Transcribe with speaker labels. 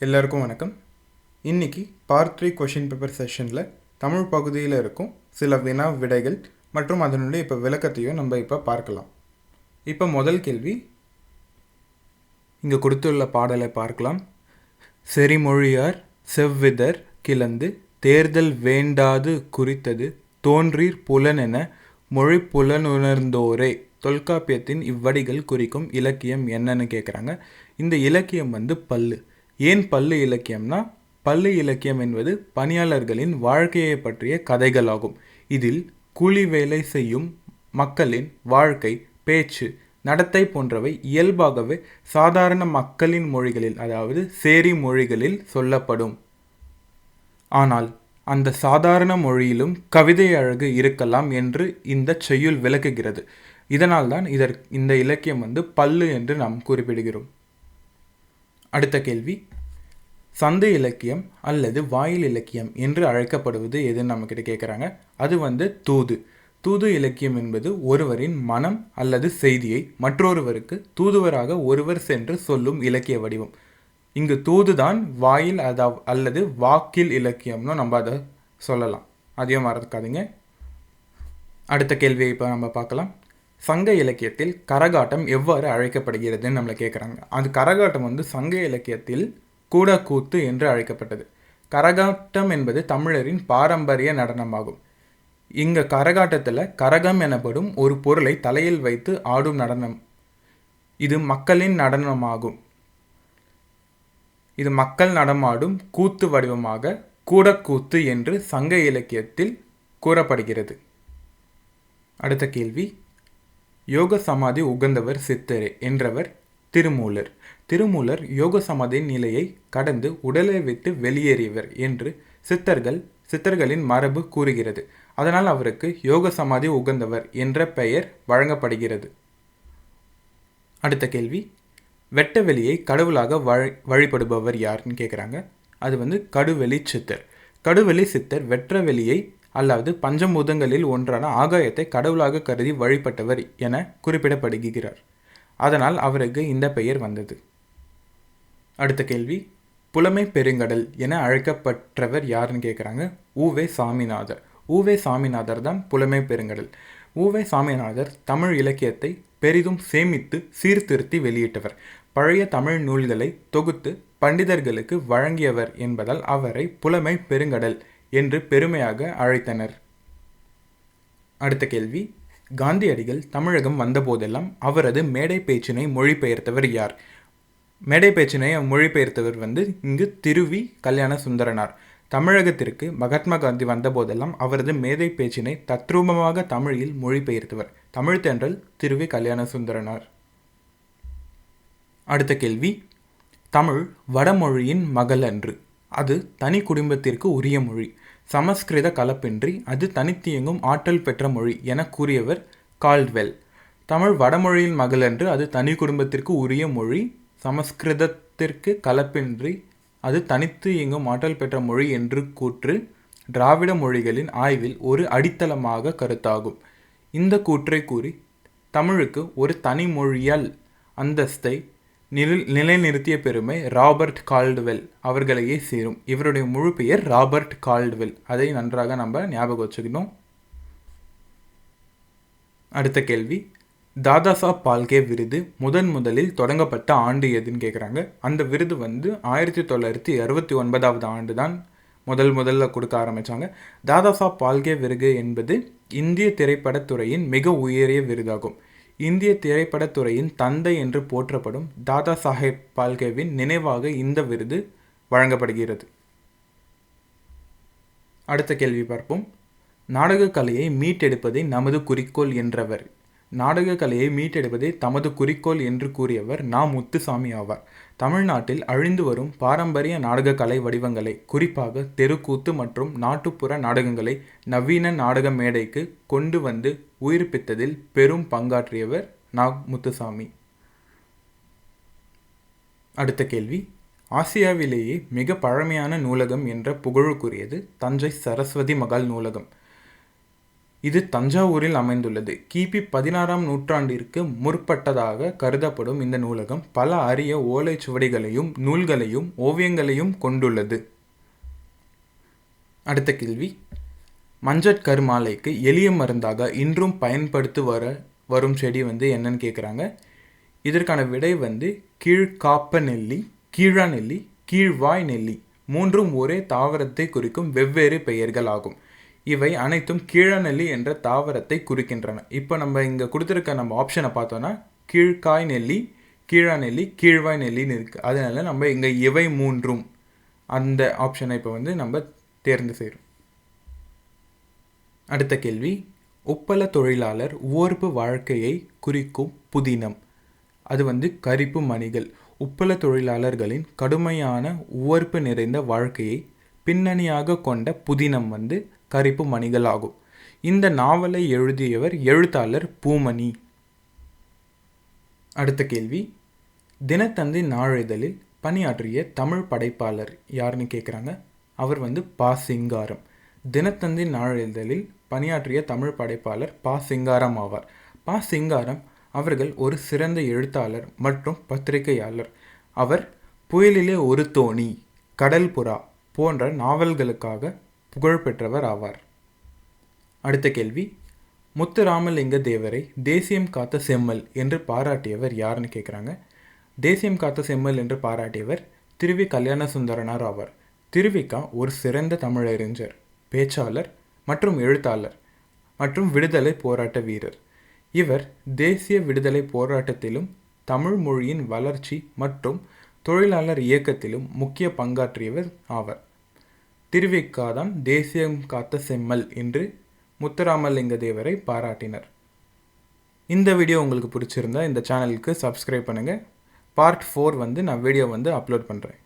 Speaker 1: எல்லாருக்கும் வணக்கம். இன்னைக்கு பார்ட் த்ரீ கொஷின் பேப்பர் செஷனில் தமிழ் பகுதியில் இருக்கும் சில வினா விடைகள் மற்றும் அதனுடைய இப்போ விளக்கத்தையும் நம்ம இப்போ பார்க்கலாம். இப்போ முதல் கேள்வி இங்கே கொடுத்துள்ள பாடலை பார்க்கலாம். செறிமொழியார் செவ்விதர் கிளந்து தேர்தல் வேண்டாது குறித்தது தோன்றீர் புலனென மொழி புலனுணர்ந்தோரே தொல்காப்பியத்தின் இவ்வடிகள் குறிக்கும் இலக்கியம் என்னன்னு கேட்குறாங்க இந்த இலக்கியம் வந்து பல்லு. ஏன் பல்லு இலக்கியம்னா பல்லு இலக்கியம் என்பது பணியாளர்களின் வாழ்க்கையை பற்றிய கதைகளாகும். இதில் கூலி வேலை செய்யும் மக்களின் வாழ்க்கை பேச்சு நடத்தை போன்றவை இயல்பாகவே சாதாரண மக்களின் மொழிகளில் அதாவது சேரி மொழிகளில் சொல்லப்படும். ஆனால் அந்த சாதாரண மொழியிலும் கவிதை அழகு இருக்கலாம் என்று இந்த செய்யுள் விளக்குகிறது. இதனால்தான் இதற் இந்த இலக்கியம் வந்து பல்லு என்று நாம் குறிப்பிடுகிறோம். அடுத்த கேள்வி. சந்தை இலக்கியம் அல்லது வாயில் இலக்கியம் என்று அழைக்கப்படுவது எதுன்னு நம்மக்கிட்ட கேட்குறாங்க அது வந்து தூது. தூது இலக்கியம் என்பது ஒருவரின் மனம் அல்லது செய்தியை மற்றொருவருக்கு தூதுவராக ஒருவர் சென்று சொல்லும் இலக்கிய வடிவம். இங்கு தூதுதான் வாயில் அதா அல்லது வாக்கில் இலக்கியம்னு நம்ம அதை சொல்லலாம். அதையும் மறக்காதீங்க. அடுத்த கேள்வியை இப்போ நம்ம பார்க்கலாம். சங்க இலக்கியத்தில் கரகாட்டம் எவ்வாறு அழைக்கப்படுகிறதுன்னு நம்மளை கேட்குறாங்க அது கரகாட்டம் வந்து சங்க இலக்கியத்தில் கூடக்கூத்து என்று அழைக்கப்பட்டது. கரகாட்டம் என்பது தமிழரின் பாரம்பரிய நடனமாகும். இங்க கரகாட்டத்தில் கரகம் எனப்படும் ஒரு பொருளை தலையில் வைத்து ஆடும் நடனம். இது மக்களின் நடனமாகும். இது மக்கள் நடமாடும் கூத்து வடிவமாக கூடக்கூத்து என்று சங்க இலக்கியத்தில் கூறப்படுகிறது. அடுத்த கேள்வி யோக சமாதி உகந்தவர் சித்தரே என்றவர் திருமூலர். திருமூலர் யோக சமாதி நிலையை கடந்து உடலை விட்டு வெளியேறியவர் என்று சித்தர்கள் சித்தர்களின் மரபு கூறுகிறது. அதனால் அவருக்கு யோக சமாதி உகந்தவர் என்ற பெயர் வழங்கப்படுகிறது. அடுத்த கேள்வி. வெட்டவெளியை கடவுளாக வழி வழிபடுபவர் யாருன்னு கேட்குறாங்க அது வந்து கடுவெளி சித்தர். கடுவெளி சித்தர் வெற்றவெளியை அல்லாது பஞ்சபூதங்களில் ஒன்றான ஆகாயத்தை கடவுளாக கருதி வழிபட்டவர் என குறிப்பிடப்படுகிறார். அதனால் அவருக்கு இந்த பெயர் வந்தது. அடுத்த கேள்வி புலமை பெருங்கடல் என அழைக்கப்பட்டவர் யாருன்னு கேட்குறாங்க ஊவே சாமிநாதர். ஊவே சாமிநாதர் தான் புலமை பெருங்கடல். ஊவே சாமிநாதர் தமிழ் இலக்கியத்தை பெரிதும் சேமித்து சீர்திருத்தி வெளியிட்டவர். பழைய தமிழ் நூல்களை தொகுத்து பண்டிதர்களுக்கு வழங்கியவர் என்பதால் அவரை புலமை பெருங்கடல் என்று பெருமையாக அழைத்தனர். அடுத்த கேள்வி. காந்தியடிகள் தமிழகம் வந்தபோதெல்லாம் அவரது மேடை பேச்சினை மொழிபெயர்த்தவர் யார்? மேடை பேச்சினை மொழிபெயர்த்தவர் வந்து இங்கு திருவி கல்யாண சுந்தரனார். தமிழகத்திற்கு மகாத்மா காந்தி வந்தபோதெல்லாம் அவரது மேதை பேச்சினை தத்ரூபமாக தமிழில் மொழிபெயர்த்தவர். தமிழ் தென்றல் திருவி கல்யாண சுந்தரனார். அடுத்த கேள்வி. தமிழ் வடமொழியின் மகள் அன்று. அது தனி குடும்பத்திற்கு உரிய மொழி. சமஸ்கிருத கலப்பின்றி அது தனித்தியங்கும் ஆற்றல் பெற்ற மொழி என கூறியவர் கால்ட்வெல். தமிழ் வடமொழியின் மகள் என்று அது தனி குடும்பத்திற்கு உரிய மொழி சமஸ்கிருதத்திற்கு கலப்பின்றி அது தனித்து இயங்கும் ஆற்றல் பெற்ற மொழி என்று கூற்று திராவிட மொழிகளின் ஆய்வில் ஒரு அடித்தளமாக கருத்தாகும். இந்த கூற்றை கூறி தமிழுக்கு ஒரு தனி மொழியால் அந்தஸ்தை நிலை நிலைநிறுத்திய பெருமை ராபர்ட் கால்டுவெல் அவர்களையே சேரும். இவருடைய முழு பெயர் ராபர்ட் கால்டுவெல். அதை நன்றாக நம்ம ஞாபகம் வச்சுக்கணும். அடுத்த கேள்வி. தாதாசாப் பால்கே விருது முதன் முதலில் தொடங்கப்பட்ட ஆண்டு எதுன்னு கேட்குறாங்க அந்த விருது வந்து ஆயிரத்தி தொள்ளாயிரத்தி அறுபத்தி ஒன்பதாவது ஆண்டு தான் முதல் முதல்ல கொடுக்க ஆரம்பித்தாங்க தாதாசாப் பால்கே விருது என்பது இந்திய திரைப்படத்துறையின் மிக உயரிய விருதாகும். இந்திய திரைப்படத்துறையின் தந்தை என்று போற்றப்படும் தாதா சாஹேப் பால்கேவின் நினைவாக இந்த விருது வழங்கப்படுகிறது. அடுத்த கேள்வி பார்ப்போம். நாடக கலையை மீட்டெடுப்பதே நமது குறிக்கோள் என்றவர் நாடக கலையை மீட்டெடுப்பதே தமது குறிக்கோள் என்று கூறியவர் நா. முத்துசாமி ஆவார். தமிழ்நாட்டில் அழிந்து வரும் பாரம்பரிய நாடக கலை வடிவங்களை குறிப்பாக தெருக்கூத்து மற்றும் நாட்டுப்புற நாடகங்களை நவீன நாடக மேடைக்கு கொண்டு வந்து உயிர்ப்பித்ததில் பெரும் பங்காற்றியவர் நா. முத்துசாமி. அடுத்த கேள்வி. ஆசியாவிலேயே மிக பழமையான நூலகம் என்ற புகழுக்குரியது தஞ்சை சரஸ்வதி மகால் நூலகம். இது தஞ்சாவூரில் அமைந்துள்ளது. கிபி பதினாறாம் நூற்றாண்டிற்கு முற்பட்டதாக கருதப்படும் இந்த நூலகம் பல அரிய ஓலைச்சுவடிகளையும் நூல்களையும் ஓவியங்களையும் கொண்டுள்ளது. அடுத்த கேள்வி. மஞ்சட் கருமாலைக்கு எளிய மருந்தாக இன்றும் பயன்படுத்தி வர வரும் செடி வந்து என்னன்னு கேட்குறாங்க இதற்கான விடை வந்து கீழ்காப்ப நெல்லி கீழா நெல்லி கீழ்வாய் நெல்லி மூன்றும் ஒரே தாவரத்தை குறிக்கும் வெவ்வேறு பெயர்கள் ஆகும். இவை அனைத்தும் கீழநெல்லி என்ற தாவரத்தை குறிக்கின்றன. இப்போ நம்ம இங்கே கொடுத்துருக்க நம்ம ஆப்ஷனை பார்த்தோன்னா கீழ்காய் நெல்லி கீழா நெல்லி கீழ்வாய் நெல்லின்னு இருக்குது அதனால நம்ம இங்கே இவை மூன்றும் அந்த ஆப்ஷனை இப்போ வந்து நம்ம தேர்ந்து செய்கிறோம் அடுத்த கேள்வி உப்பள தொழிலாளர் உவர்ப்பு வாழ்க்கையை குறிக்கும் புதினம். அது வந்து கரிப்பு மணிகள். உப்பள தொழிலாளர்களின் கடுமையான உவர்ப்பு நிறைந்த வாழ்க்கையை பின்னணியாக கொண்ட புதினம் வந்து கரிப்பு மணிகள் ஆகும் இந்த நாவலை எழுதியவர் எழுத்தாளர் பூமணி. அடுத்த கேள்வி. தினத்தந்தி நாளிதழில் பணியாற்றிய தமிழ் படைப்பாளர் யாருன்னு கேட்குறாங்க அவர் வந்து பா சிங்காரம். தினத்தந்தி நாளிதழில் பணியாற்றிய தமிழ் படைப்பாளர் பா சிங்காரம் ஆவார். பா சிங்காரம் அவர்கள் ஒரு சிறந்த எழுத்தாளர் மற்றும் பத்திரிகையாளர். அவர் புயலிலே ஒரு தோணி கடல் புறா போன்ற நாவல்களுக்காக புகழ்பெற்றவர் ஆவார். அடுத்த கேள்வி முத்துராமலிங்க தேவரை தேசியம் காத்த செம்மல் என்று பாராட்டியவர் யாருன்னு கேட்குறாங்க தேசியம் காத்த செம்மல் என்று பாராட்டியவர் திருவி கல்யாண சுந்தரனார் ஆவார். திருவிக்கா ஒரு சிறந்த தமிழறிஞர் பேச்சாளர் மற்றும் எழுத்தாளர் மற்றும் விடுதலை போராட்ட வீரர். இவர் தேசிய விடுதலை போராட்டத்திலும் தமிழ் மொழியின் வளர்ச்சி மற்றும் தொழிலாளர் இயக்கத்திலும் முக்கிய பங்காற்றியவர் ஆவர். திருவிக்காதான் தேசியம் காத்த செம்மல் என்று முத்துராமலிங்க தேவரை பாராட்டினர். இந்த வீடியோ உங்களுக்கு பிடிச்சிருந்தா இந்த சேனலுக்கு சப்ஸ்கிரைப் பண்ணுங்கள் பார்ட் ஃபோர் வந்து நான் வீடியோ வந்து அப்லோட் பண்ணுறேன்